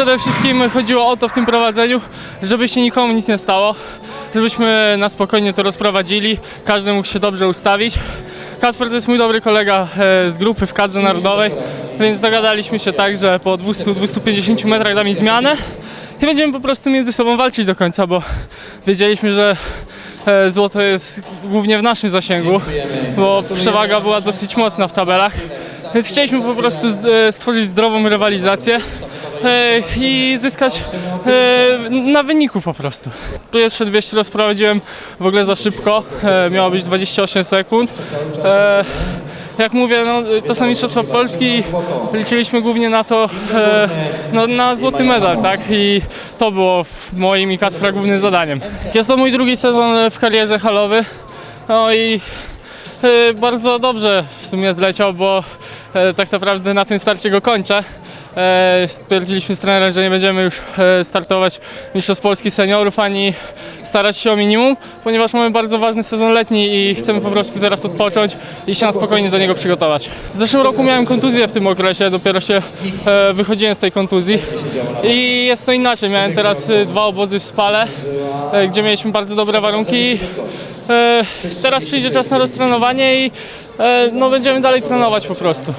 przede wszystkim chodziło o to w tym prowadzeniu, żeby się nikomu nic nie stało, żebyśmy na spokojnie to rozprowadzili, każdy mógł się dobrze ustawić. Kasper to jest mój dobry kolega e, z grupy w kadrze narodowej, więc dogadaliśmy się tak, że po 200-250 metrach da mi zmianę i będziemy po prostu między sobą walczyć do końca, bo wiedzieliśmy, że e, złoto jest głównie w naszym zasięgu, bo przewaga była dosyć mocna w tabelach, więc chcieliśmy po prostu e, stworzyć zdrową rywalizację i zyskać e, na wyniku po prostu. Pierwsze 200 rozprowadziłem w ogóle za szybko, e, miało być 28 sekund. E, jak mówię, no, to są Mistrzostwa Polski liczyliśmy głównie na to, e, no, na złoty medal, tak? I to było w moim i Kacpra głównym zadaniem. Jest to mój drugi sezon w karierze halowy, no i e, bardzo dobrze w sumie zleciał, bo e, tak naprawdę na tym starcie go kończę. E, Stwierdziliśmy z trenerem, że nie będziemy już e, startować Mistrzostw Polski Seniorów ani starać się o minimum, ponieważ mamy bardzo ważny sezon letni i chcemy po prostu teraz odpocząć i się na spokojnie do niego przygotować. W zeszłym roku miałem kontuzję w tym okresie, dopiero się e, wychodziłem z tej kontuzji i jest to inaczej. Miałem teraz dwa obozy w Spale, gdzie mieliśmy bardzo dobre warunki. Teraz przyjdzie czas na roztrenowanie i no, będziemy dalej trenować po prostu.